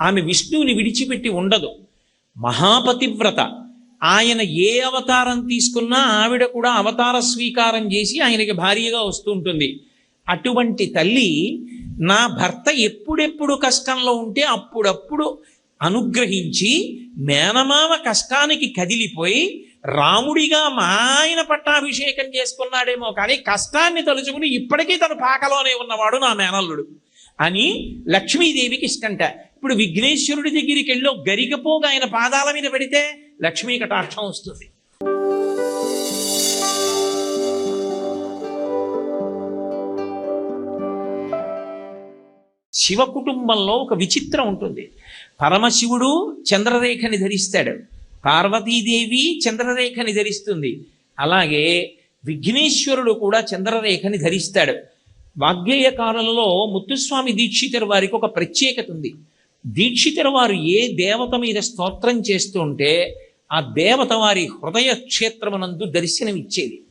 ఆమె విష్ణువుని విడిచిపెట్టి ఉండదు. మహాపతివ్రత. ఆయన ఏ అవతారం తీసుకున్నా ఆవిడ కూడా అవతార స్వీకారం చేసి ఆయనకి భార్యగా వస్తుంటుంది అటువంటి తల్లి నా భర్త ఎప్పుడెప్పుడు కష్టంలో ఉంటే అప్పుడప్పుడు అనుగ్రహించి మేనమామ కష్టానికి కదిలిపోయి రాముడిగా మా ఆయన పట్టాభిషేకం చేసుకున్నాడేమో కానీ కష్టాన్ని తలుచుకుని ఇప్పటికీ తను పాకలోనే ఉన్నవాడు నా మేనల్లుడు అని లక్ష్మీదేవికి ఇష్టంట. ఇప్పుడు విఘ్నేశ్వరుడి దగ్గరికి వెళ్ళి ఒక గరికపోగా ఆయన పాదాల మీద పెడితే లక్ష్మీ కటాక్షం వస్తుంది. శివ కుటుంబంలో ఒక విచిత్రం ఉంటుంది. పరమశివుడు చంద్రరేఖని ధరిస్తాడు. పార్వతీదేవి చంద్రరేఖని ధరిస్తుంది. అలాగే విఘ్నేశ్వరుడు కూడా చంద్రరేఖని ధరిస్తాడు. వాగ్గేయకారులలో ముత్తుస్వామి దీక్షితరు వారికి ఒక ప్రత్యేకత ఉంది. దీక్షితరు వారు ఏ దేవత మీద స్తోత్రం చేస్తుంటే ఆ దేవత వారి హృదయ క్షేత్రమునందు దర్శనమిచ్చేది.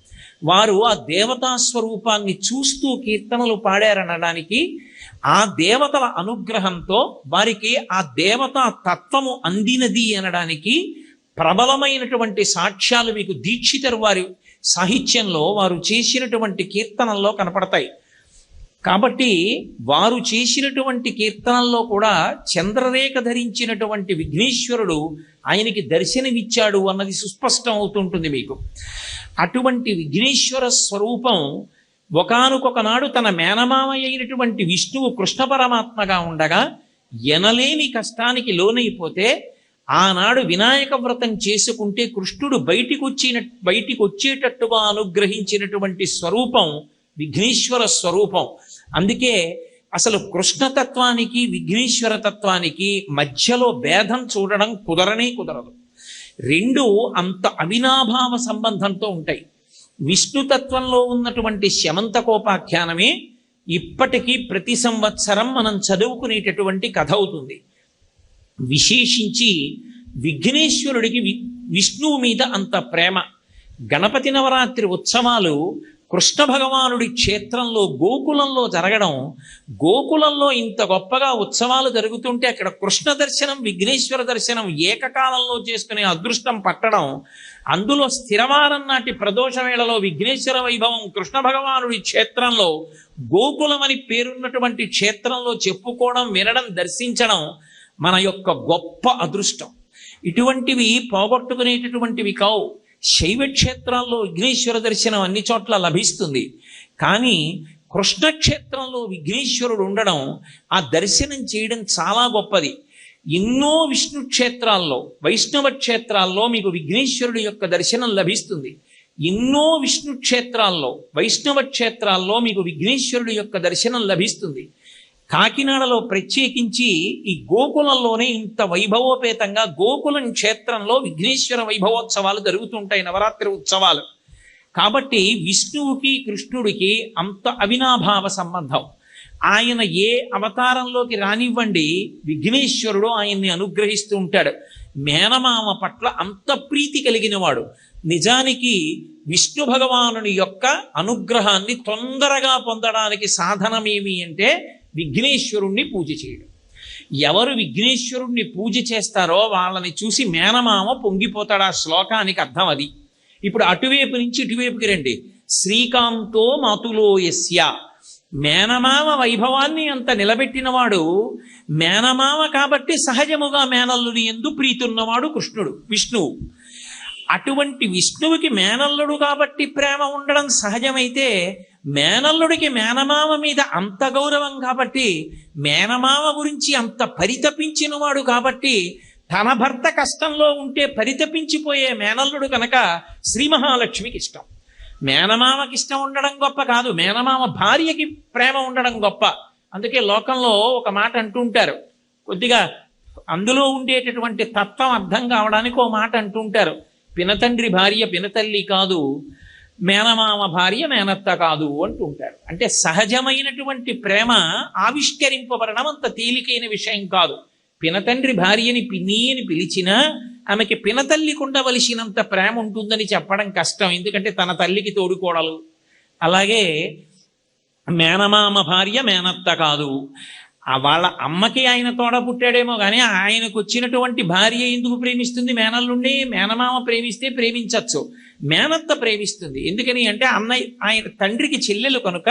వారు ఆ దేవతా స్వరూపాన్ని చూస్తూ కీర్తనలు పాడారనడానికి ఆ దేవతల అనుగ్రహంతో వారికి ఆ దేవతా తత్వము అందినది అనడానికి ప్రబలమైనటువంటి సాక్ష్యాలు మీకు దీక్షితరు వారి సాహిత్యంలో వారు చేసినటువంటి కీర్తనల్లో కనపడతాయి. కాబట్టి వారు చేసినటువంటి కీర్తనల్లో కూడా చంద్రరేఖ ధరించినటువంటి విఘ్నేశ్వరుడు ఆయనకి దర్శనమిచ్చాడు అన్నది సుస్పష్టం అవుతుంటుంది మీకు. అటువంటి విఘ్నేశ్వర స్వరూపం ఒకానొక నాడు తన మేనమామ అయినటువంటి విష్ణువు కృష్ణ పరమాత్మగా ఉండగా ఎనలేని కష్టానికి లోనైపోతే ఆనాడు వినాయక వ్రతం చేసుకుంటే కృష్ణుడు బయటికి వచ్చిన బయటికి వచ్చేటట్టుగా అనుగ్రహించినటువంటి స్వరూపం విఘ్నేశ్వర స్వరూపం. అందుకే అసలు కృష్ణతత్వానికి విఘ్నేశ్వర తత్వానికి మధ్యలో భేదం చూడడం కుదరనే కుదరదు. రెండు అంత అవినాభావ సంబంధంతో ఉంటాయి. విష్ణుతత్వంలో ఉన్నటువంటి శమంతకోపాఖ్యానమే ఇప్పటికీ ప్రతి సంవత్సరం మనం చదువుకునేటటువంటి కథ అవుతుంది. విశేషించి విఘ్నేశ్వరుడికి వి విష్ణువు మీద అంత ప్రేమ. గణపతి నవరాత్రి ఉత్సవాలు కృష్ణ భగవానుడి క్షేత్రంలో గోకులంలో జరగడం గోకులంలో ఇంత గొప్పగా ఉత్సవాలు జరుగుతుంటే అక్కడ కృష్ణ దర్శనం విఘ్నేశ్వర దర్శనం ఏకకాలంలో చేసుకునే అదృష్టం పట్టడం అందులో స్థిరవారం నాటి ప్రదోష వేళలో విఘ్నేశ్వర వైభవం కృష్ణ భగవానుడి క్షేత్రంలో గోకులం అని పేరున్నటువంటి క్షేత్రంలో చెప్పుకోవడం వినడం దర్శించడం మన యొక్క గొప్ప అదృష్టం. ఇటువంటివి పోగొట్టుకునేటటువంటివి కావు. శైవ క్షేత్రాల్లో విఘ్నేశ్వర దర్శనం అన్ని చోట్ల లభిస్తుంది. కానీ కృష్ణక్షేత్రంలో విఘ్నేశ్వరుడు ఉండడం ఆ దర్శనం చేయడం చాలా గొప్పది. ఎన్నో విష్ణు క్షేత్రాల్లో వైష్ణవ క్షేత్రాల్లో మీకు విఘ్నేశ్వరుడు యొక్క దర్శనం లభిస్తుంది. ఎన్నో విష్ణు క్షేత్రాల్లో వైష్ణవ క్షేత్రాల్లో మీకు విఘ్నేశ్వరుడు యొక్క దర్శనం లభిస్తుంది. కాకినాడలో ప్రత్యేకించి ఈ గోకులంలోనే ఇంత వైభవోపేతంగా గోకులం క్షేత్రంలో విఘ్నేశ్వర వైభవోత్సవాలు జరుగుతుంటాయి నవరాత్రి ఉత్సవాలు. కాబట్టి విష్ణువుకి కృష్ణుడికి అంత అవినాభావ సంబంధం. ఆయన ఏ అవతారంలోకి రానివ్వండి విఘ్నేశ్వరుడు ఆయన్ని అనుగ్రహిస్తూ ఉంటాడు. మేనమామ పట్ల అంత ప్రీతి కలిగినవాడు. నిజానికి విష్ణు భగవానుని యొక్క అనుగ్రహాన్ని తొందరగా పొందడానికి సాధనమేమి అంటే విఘ్నేశ్వరుణ్ణి పూజ చేయడం. ఎవరు విఘ్నేశ్వరుణ్ణి పూజ చేస్తారో వాళ్ళని చూసి మేనమామ పొంగిపోతాడు ఆ శ్లోకానికి అర్థం అది. ఇప్పుడు అటువైపు నుంచి ఇటువైపుకి రండి. శ్రీకాంతో మాతులో యస్య. మేనమామ వైభవాన్ని అంత నిలబెట్టినవాడు మేనమామ కాబట్టి సహజముగా మేనల్లుని ఎందు ప్రీతున్నవాడు కృష్ణుడు విష్ణువు. అటువంటి విష్ణువుకి మేనల్లుడు కాబట్టి ప్రేమ ఉండడం సహజమైతే మేనల్లుడికి మేనమామ మీద అంత గౌరవం కాబట్టి మేనమామ గురించి అంత పరితపించినవాడు కాబట్టి తన భర్త కష్టంలో ఉంటే పరితపించిపోయే మేనల్లుడు కనుక శ్రీ మహాలక్ష్మికి ఇష్టం. మేనమామకి ఇష్టం ఉండడం గొప్ప కాదు. మేనమామ భార్యకి ప్రేమ ఉండడం గొప్ప. అందుకే లోకంలో ఒక మాట అంటుంటారు కొద్దిగా అందులో ఉండేటటువంటి తత్వం అర్థం కావడానికి ఓ మాట అంటుంటారు పినతండ్రి భార్య పినతల్లి కాదు మేనమామ భార్య మేనత్త కాదు అంటుంటారు అంటే సహజమైనటువంటి ప్రేమ ఆవిష్కరింపబడడం అంత తేలికైన విషయం కాదు. పినతండ్రి భార్యని పిన్ని అని పిలిచినా ఆమెకి పినతల్లికి ఉండవలసినంత ప్రేమ ఉంటుందని చెప్పడం కష్టం. ఎందుకంటే తన తల్లికి తోడుకోడలు అలాగే మేనమామ భార్య మేనత్త కాదు. ఆ వాళ్ళ అమ్మకి ఆయన తోడ పుట్టాడేమో కానీ ఆయనకు వచ్చినటువంటి భార్య ఎందుకు ప్రేమిస్తుంది? మేనల్లుండి మేనమామ ప్రేమిస్తే ప్రేమించవచ్చు మేనత్త ప్రేమిస్తుంది. ఎందుకని అంటే అన్నయ్య ఆయన తండ్రికి చెల్లెలు కనుక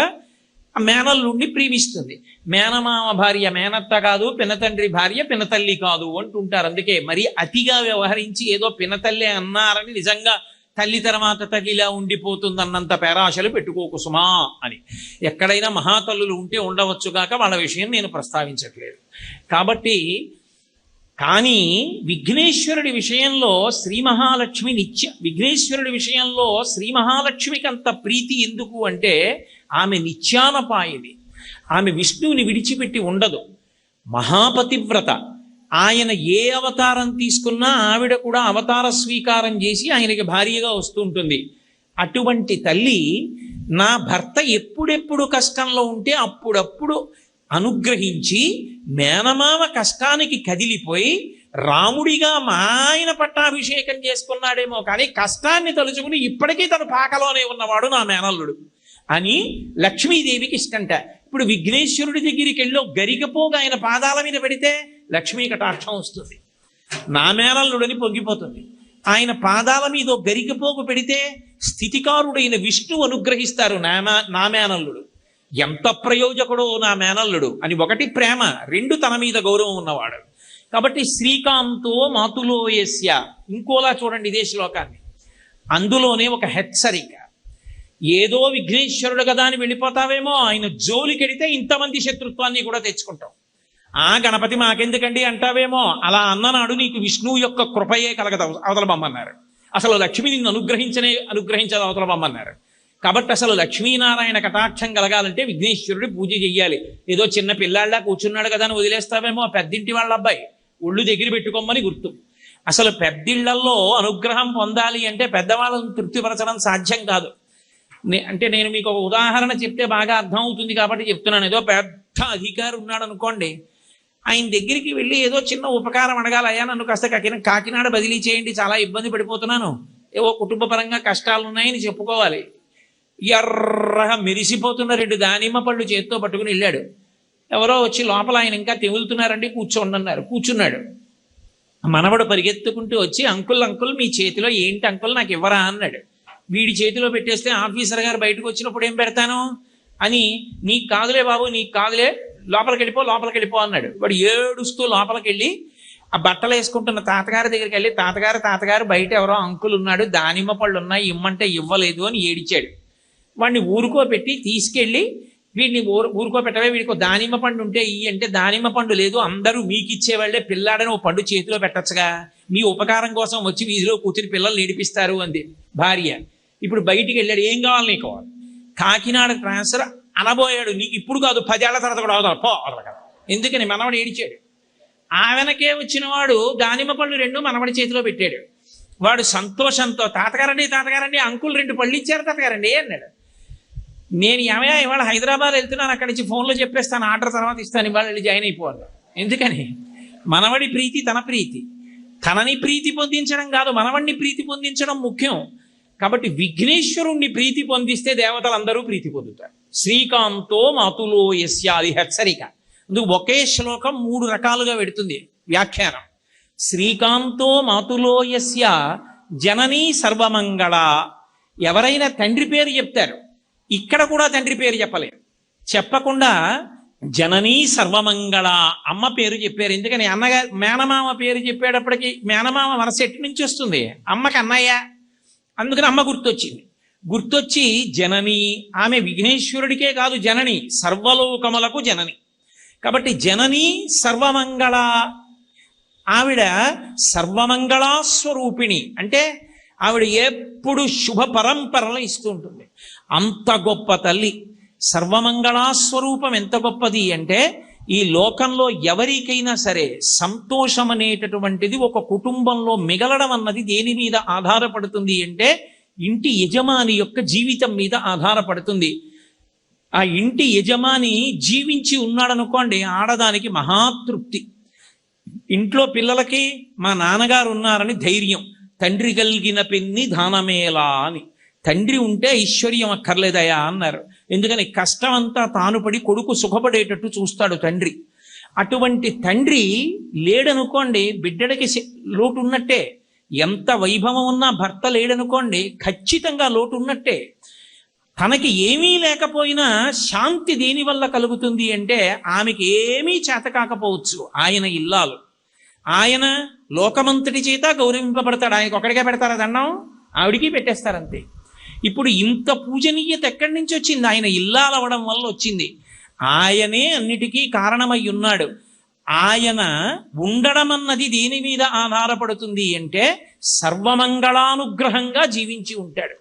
మేనల్లుండి ప్రేమిస్తుంది. మేనమామ భార్య మేనత్త కాదు పినతండ్రి భార్య పినతల్లి కాదు అంటుంటారు. అందుకే మరి అతిగా వ్యవహరించి ఏదో పినతల్లి అన్నారని నిజంగా తల్లి తర్వాత తల్లిలా ఉండిపోతుందన్నంత పేరాశలు పెట్టుకోకు సుమా అని. ఎక్కడైనా మహాతల్లులు ఉంటే ఉండవచ్చు కాక వాళ్ళ విషయం నేను ప్రస్తావించట్లేదు. కాబట్టి కానీ విఘ్నేశ్వరుడి విషయంలో శ్రీ మహాలక్ష్మి నిత్య విఘ్నేశ్వరుడి విషయంలో శ్రీ మహాలక్ష్మికి అంత ప్రీతి ఎందుకు అంటే ఆమె నిత్యానపాయిని. ఆమె విష్ణువుని విడిచిపెట్టి ఉండదు. మహాపతివ్రత. ఆయన ఏ అవతారం తీసుకున్నా ఆవిడ కూడా అవతార స్వీకారం చేసి ఆయనకి భార్యగా వస్తుంటుంది అటువంటి తల్లి నా భర్త ఎప్పుడెప్పుడు కష్టంలో ఉంటే అప్పుడప్పుడు అనుగ్రహించి మేనమామ కష్టానికి కదిలిపోయి రాముడిగా మా ఆయన పట్టాభిషేకం చేసుకున్నాడేమో కానీ కష్టాన్ని తలుచుకుని ఇప్పటికీ తన పాకలోనే ఉన్నవాడు నా మేనల్లుడు అని లక్ష్మీదేవికి ఇష్టంట. ఇప్పుడు విఘ్నేశ్వరుడి దగ్గరికి వెళ్ళి గరికపోగా ఆయన పాదాల మీద పెడితే లక్ష్మీ కటాక్షం వస్తుంది. నా మేనల్లుడని పొంగిపోతుంది. ఆయన పాదాల మీద ఒక గరికపోగు పెడితే స్థితికారుడైన విష్ణువు అనుగ్రహిస్తారు నా మే- నా మేనల్లుడు. ఎంత ప్రయోజకుడో నా మేనల్లుడు అని ఒకటి ప్రేమ రెండు తన మీద గౌరవం ఉన్నవాడు. కాబట్టి శ్రీకాంతో మాతులో ఏస్య. ఇంకోలా చూడండి ఇదే శ్లోకాన్ని. అందులోనే ఒక హెచ్చరిక. ఏదో విఘ్నేశ్వరుడు కదా అని వెళ్ళిపోతావేమో ఆయన జోలికెడితే ఇంతమంది శత్రుత్వాన్ని కూడా తెచ్చుకుంటాం. ఆ గణపతి మాకెందుకండి అంటావేమో? అలా అన్ననాడు నీకు విష్ణువు యొక్క కృపయే కలగదు అవతల బొమ్మన్నారు అసలు లక్ష్మి నిన్ను అనుగ్రహించనే అనుగ్రహించదు అవతల బొమ్మన్నారు కాబట్టి అసలు లక్ష్మీనారాయణ కటాక్షం కలగాలంటే విఘ్నేశ్వరుడి పూజ చెయ్యాలి. ఏదో చిన్న పిల్లాళ్ళ కూర్చున్నాడు కదా అని వదిలేస్తావేమో పెద్దింటి వాళ్ళ అబ్బాయి. ఒళ్ళు దగ్గర పెట్టుకోమని గుర్తు. అసలు పెద్దిళ్ళలో అనుగ్రహం పొందాలి అంటే పెద్దవాళ్ళని తృప్తిపరచడం సాధ్యం కాదు. నే- అంటే నేను మీకు ఒక ఉదాహరణ చెప్తే బాగా అర్థమవుతుంది కాబట్టి చెప్తున్నాను. ఏదో పెద్ద అధికారి ఉన్నాడు అనుకోండి ఆయన దగ్గరికి వెళ్ళి ఏదో చిన్న ఉపకారం అడగాలయ్యా నన్ను కాస్త కాకిన కాకినాడ బదిలీ చేయండి చాలా ఇబ్బంది పడిపోతున్నాను. ఏవో కుటుంబ పరంగా కష్టాలు ఉన్నాయని చెప్పుకోవాలి. ఎర్రగా మెరిసిపోతున్న రెండు దానిమ్మ పళ్ళు చేత్తో పట్టుకుని వెళ్ళాడు. ఎవరో వచ్చి లోపల ఆయన ఇంకా తెగులుతున్నారండి కూర్చోండి అన్నారు కూర్చున్నాడు. మనవడు పరిగెత్తుకుంటూ వచ్చి అంకుల్ అంకుల్ మీ చేతిలో ఏంటి అంకుల్ నాకు ఇవ్వరా? అన్నాడు. వీడి చేతిలో పెట్టేస్తే ఆఫీసర్ గారు బయటకు వచ్చినప్పుడు ఏం పెడతాను? అని నీకు కాదులే బాబు నీకు కాదులే లోపలికి వెళ్ళిపో లోపలికి వెళ్ళిపో అన్నాడు. వాడు ఏడుస్తూ లోపలికి వెళ్ళి ఆ బట్టలు వేసుకుంటున్న తాతగారి దగ్గరికి వెళ్ళి తాతగారు తాతగారు బయట ఎవరో అంకులు ఉన్నాడు దానిమ్మ పళ్ళు ఉన్నాయి ఇమ్మంటే ఇవ్వలేదు అని ఏడిచాడు. వాడిని ఊరుకోబెట్టి తీసుకెళ్ళి వీడిని ఊరు ఊరుకోబెట్టవే వీడికి దానిమ్మ పండు ఉంటే ఈ అంటే దానిమ్మ పండు లేదు అందరూ మీకు ఇచ్చేవాళ్ళే పిల్లాడని ఓ పండు చేతిలో పెట్టచ్చుగా మీ ఉపకారం కోసం వచ్చి వీధిలో కూర్చుని పిల్లలు నేడిపిస్తారు అంది భార్య. ఇప్పుడు బయటికి వెళ్ళాడు ఏం కావాలి నీకు? కాకినాడ ట్రాన్స్ఫర్ అనబోయాడు. నీకు ఇప్పుడు కాదు పదేళ్ళ తర్వాత కూడా అవుతావు. పో కదా. ఎందుకని? మనవడు ఏడిచాడు. ఆమెనకే వచ్చిన వాడు దానిమ్మ పళ్ళు రెండు మనవడి చేతిలో పెట్టాడు. వాడు సంతోషంతో తాతగారండి తాతగారండి అంకుల్ రెండు పళ్ళు ఇచ్చారు తాతగారండి అన్నాడు. నేను ఏమయ్యా ఇవాళ హైదరాబాద్ వెళ్తున్నాను అక్కడి నుంచి ఫోన్లో చెప్పేస్తాను ఆర్డర్ తర్వాత ఇస్తాను ఇవాళ వెళ్ళి జాయిన్ అయిపోవాలి ఎందుకని? మనవడి ప్రీతి తన ప్రీతి. తనని ప్రీతి పొందించడం కాదు మనవడిని ప్రీతి పొందించడం ముఖ్యం. కాబట్టి విఘ్నేశ్వరుణ్ణి ప్రీతి పొందిస్తే దేవతలందరూ ప్రీతి పొందుతారు. శ్రీకాంతో మాతులో యస్యాది హెచ్చరిక అందుకు ఒకే శ్లోకం మూడు రకాలుగా పెడుతుంది వ్యాఖ్యానం. శ్రీకాంతో మాతులో యస్య జననీ సర్వమంగళ. ఎవరైనా తండ్రి పేరు చెప్తారు. ఇక్కడ కూడా తండ్రి పేరు చెప్పలేరు. చెప్పకుండా జననీ సర్వమంగళ అమ్మ పేరు చెప్పారు. ఎందుకని అన్నగారు మేనమామ పేరు చెప్పేటప్పటికి మేనమామ వరస నుంచి వస్తుంది? అమ్మకి అన్నయ్య? అందుకని అమ్మ గుర్తొచ్చింది. గుర్తొచ్చి జనని ఆమె విఘ్నేశ్వరుడికే కాదు జనని సర్వలోకములకు జనని. కాబట్టి జనని సర్వమంగళ. ఆవిడ సర్వమంగళాస్వరూపిణి. అంటే ఆవిడ ఎప్పుడు శుభ పరంపరలు ఇస్తూ ఉంటుంది. అంత గొప్ప తల్లి. సర్వమంగళాస్వరూపం ఎంత గొప్పది అంటే ఈ లోకంలో ఎవరికైనా సరే సంతోషం అనేటటువంటిది ఒక కుటుంబంలో మిగలడం అన్నది దేని మీద ఆధారపడుతుంది అంటే ఇంటి యజమాని యొక్క జీవితం మీద ఆధారపడుతుంది. ఆ ఇంటి యజమాని జీవించి ఉన్నాడనుకోండి ఆడదానికి మహాతృప్తి. ఇంట్లో పిల్లలకి మా నాన్నగారు ఉన్నారని ధైర్యం. తండ్రి కలిగిన పెన్ని దానమేలా అని. తండ్రి ఉంటే ఐశ్వర్యం అక్కర్లేదయా అన్నారు. ఎందుకని కష్టం అంతా తాను పడి కొడుకు సుఖపడేటట్టు చూస్తాడు తండ్రి. అటువంటి తండ్రి లేడనుకోండి బిడ్డడికి లోటు ఉన్నట్టే ఎంత వైభవం ఉన్నా భర్త లేడనుకోండి ఖచ్చితంగా లోటు ఉన్నట్టే తనకి ఏమీ లేకపోయినా శాంతి దేని వల్ల కలుగుతుంది అంటే ఆమెకి ఏమీ చేత కాకపోవచ్చు. ఆయన ఇల్లాలు. ఆయన లోకమంతటి చేత గౌరవింపబడతాడు. ఆయనకు ఒక్కడికే పెడతారా దండం? ఆవిడికి పెట్టేస్తారంతే. ఇప్పుడు ఇంత పూజనీయత ఎక్కడి నుంచి వచ్చింది? ఆయన ఇల్లాలవడం వల్ల వచ్చింది. ఆయనే అన్నిటికీ కారణమై ఉన్నాడు. ఆయన ఉండడం అన్నది దేని మీద ఆధారపడుతుంది అంటే సర్వమంగళానుగ్రహంగా జీవించి ఉంటాడు.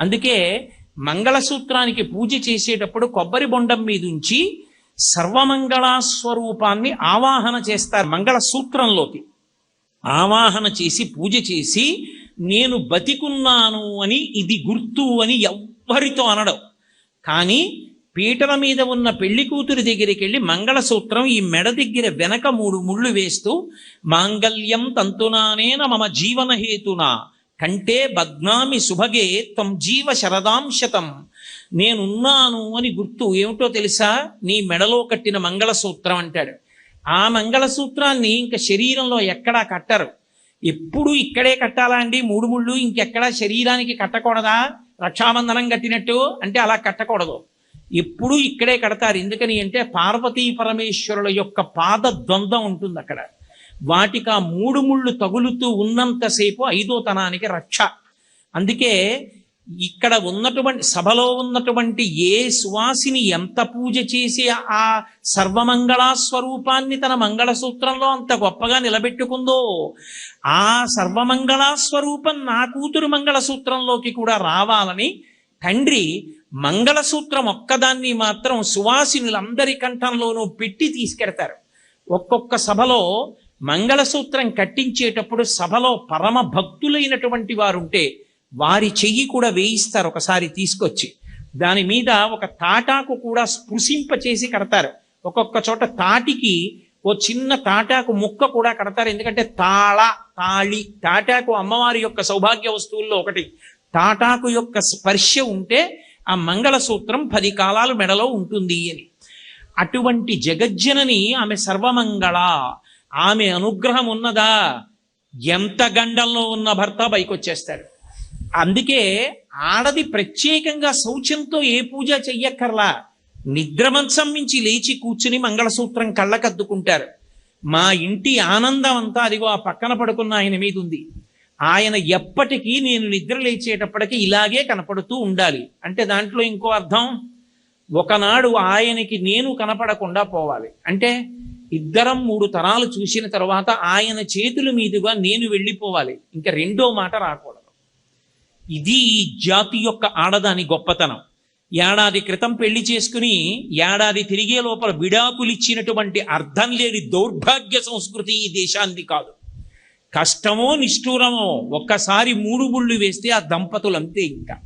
అందుకే మంగళసూత్రానికి పూజ చేసేటప్పుడు కొబ్బరి బొండం మీద ఉంచి స్వరూపాన్ని ఆవాహన చేస్తారు మంగళసూత్రంలోకి. ఆవాహన చేసి పూజ చేసి నేను బతికున్నాను అని ఇది గుర్తు అని ఎవ్వరితో అనడం. కానీ పీటల మీద ఉన్న పెళ్ళి కూతురి దగ్గరికి వెళ్ళి మంగళసూత్రం ఈ మెడ దగ్గర వెనక మూడు ముళ్ళు వేస్తూ మాంగల్యం తంతునానేన మమ జీవనహేతున కంటే బద్నామి శుభగే త్వం జీవ శరదాంశతం. నేనున్నాను అని గుర్తు ఏమిటో తెలుసా? నీ మెడలో కట్టిన మంగళసూత్రం అంటాడు. ఆ మంగళసూత్రాన్ని ఇంకా శరీరంలో ఎక్కడా కట్టరు. ఎప్పుడు ఇక్కడే కట్టాలా అండి? మూడు ముళ్ళు ఇంకెక్కడా శరీరానికి కట్టకూడదా? రక్షాబంధనం కట్టినట్టు అంటే అలా కట్టకూడదు. ఎప్పుడు ఇక్కడే కడతారు. ఎందుకని అంటే పార్వతీ పరమేశ్వరుల యొక్క పాద ద్వంద్వం ఉంటుంది అక్కడ. వాటికి ఆ మూడు ముళ్ళు తగులుతూ ఉన్నంతసేపు ఐదో తనానికి రక్ష. అందుకే ఇక్కడ ఉన్నటువంటి సభలో ఉన్నటువంటి ఏ సువాసిని ఎంత పూజ చేసి ఆ సర్వమంగళా స్వరూపాన్ని తన మంగళసూత్రంలో అంత గొప్పగా నిలబెట్టుకుందో ఆ సర్వమంగళా స్వరూపం నా కూతురు మంగళసూత్రంలోకి కూడా రావాలని తండ్రి మంగళసూత్రం ఒక్కదాన్ని మాత్రం సువాసినులందరి కంఠంలోనూ పెట్టి తీసుకెడతారు. ఒక్కొక్క సభలో మంగళసూత్రం కట్టించేటప్పుడు సభలో పరమ భక్తులైనటువంటి వారుంటే వారి చెయ్యి కూడా వేయిస్తారు ఒకసారి తీసుకొచ్చి. దాని మీద ఒక తాటాకు కూడా స్పృశింప చేసి కడతారు. ఒక్కొక్క చోట తాటికి ఓ చిన్న తాటాకు ముక్క కూడా కడతారు. ఎందుకంటే తాళ తాళి తాటాకు అమ్మవారి యొక్క సౌభాగ్య వస్తువుల్లో ఒకటి. తాటాకు యొక్క స్పర్శ ఉంటే ఆ మంగళసూత్రం పది కాలాలు మెడలో ఉంటుంది అని. అటువంటి జగజ్జనని ఆమె సర్వమంగళ. ఆమె అనుగ్రహం ఉన్నదా? ఎంత గండంలో ఉన్న భర్త బైకొచ్చేస్తాడు అందుకే ఆడది ప్రత్యేకంగా శౌచంతో ఏ పూజ చెయ్యక్కర్లా. నిద్రమంచం నుంచి లేచి కూర్చుని మంగళసూత్రం కళ్ళకద్దుకుంటారు. మా ఇంటి ఆనందం అంతా అదిగో ఆ పక్కన పడుకున్న ఆయన మీద ఉంది ఆయన ఎప్పటికీ నేను నిద్ర లేచేటప్పటికీ ఇలాగే కనపడుతూ ఉండాలి. అంటే దాంట్లో ఇంకో అర్థం? ఒకనాడు ఆయనకి నేను కనపడకుండా పోవాలి. అంటే ఇద్దరం మూడు తరాలు చూసిన తర్వాత ఆయన చేతుల మీదుగా నేను వెళ్ళిపోవాలి. ఇంకా రెండో మాట రాకూడదు. ఇది ఈ జాతి యొక్క ఆడదాని గొప్పతనం. ఏడాది క్రితం పెళ్ళి చేసుకుని ఏడాది తిరిగే లోపల విడాకులిచ్చినటువంటి అర్థం లేని దౌర్భాగ్య సంస్కృతి ఈ దేశాన్ని కాదు. కష్టమో నిష్ఠూరమో ఒక్కసారి మూడు ముళ్ళు వేస్తే ఆ దంపతులు అంతే ఇంకా.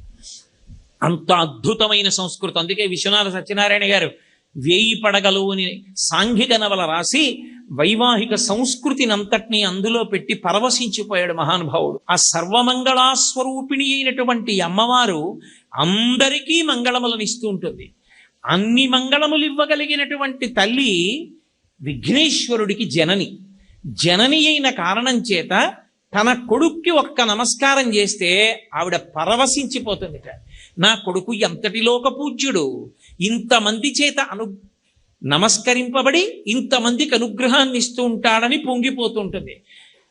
అంత అద్భుతమైన సంస్కృతి. అందుకే విశ్వనాథ సత్యనారాయణ గారు వేయి పడగలు అని సాంఘిక నవల రాసి వైవాహిక సంస్కృతిని అంతటినీ అందులో పెట్టి పరవశించిపోయాడు మహానుభావుడు. ఆ సర్వమంగళాస్వరూపిణి అయినటువంటి అమ్మవారు అందరికీ మంగళములను ఇస్తూ ఉంటుంది. అన్ని మంగళములు ఇవ్వగలిగినటువంటి తల్లి విఘ్నేశ్వరుడికి జనని. జనని అయిన కారణం చేత తన కొడుక్కి ఒక్క నమస్కారం చేస్తే ఆవిడ పరవశించిపోతుంది నా కొడుకు ఎంతటి లోక పూజ్యుడు ఇంతమంది చేత అను నమస్కరింపబడి ఇంతమందికి అనుగ్రహాన్ని ఇస్తూ ఉంటాడని పొంగిపోతుంటుంది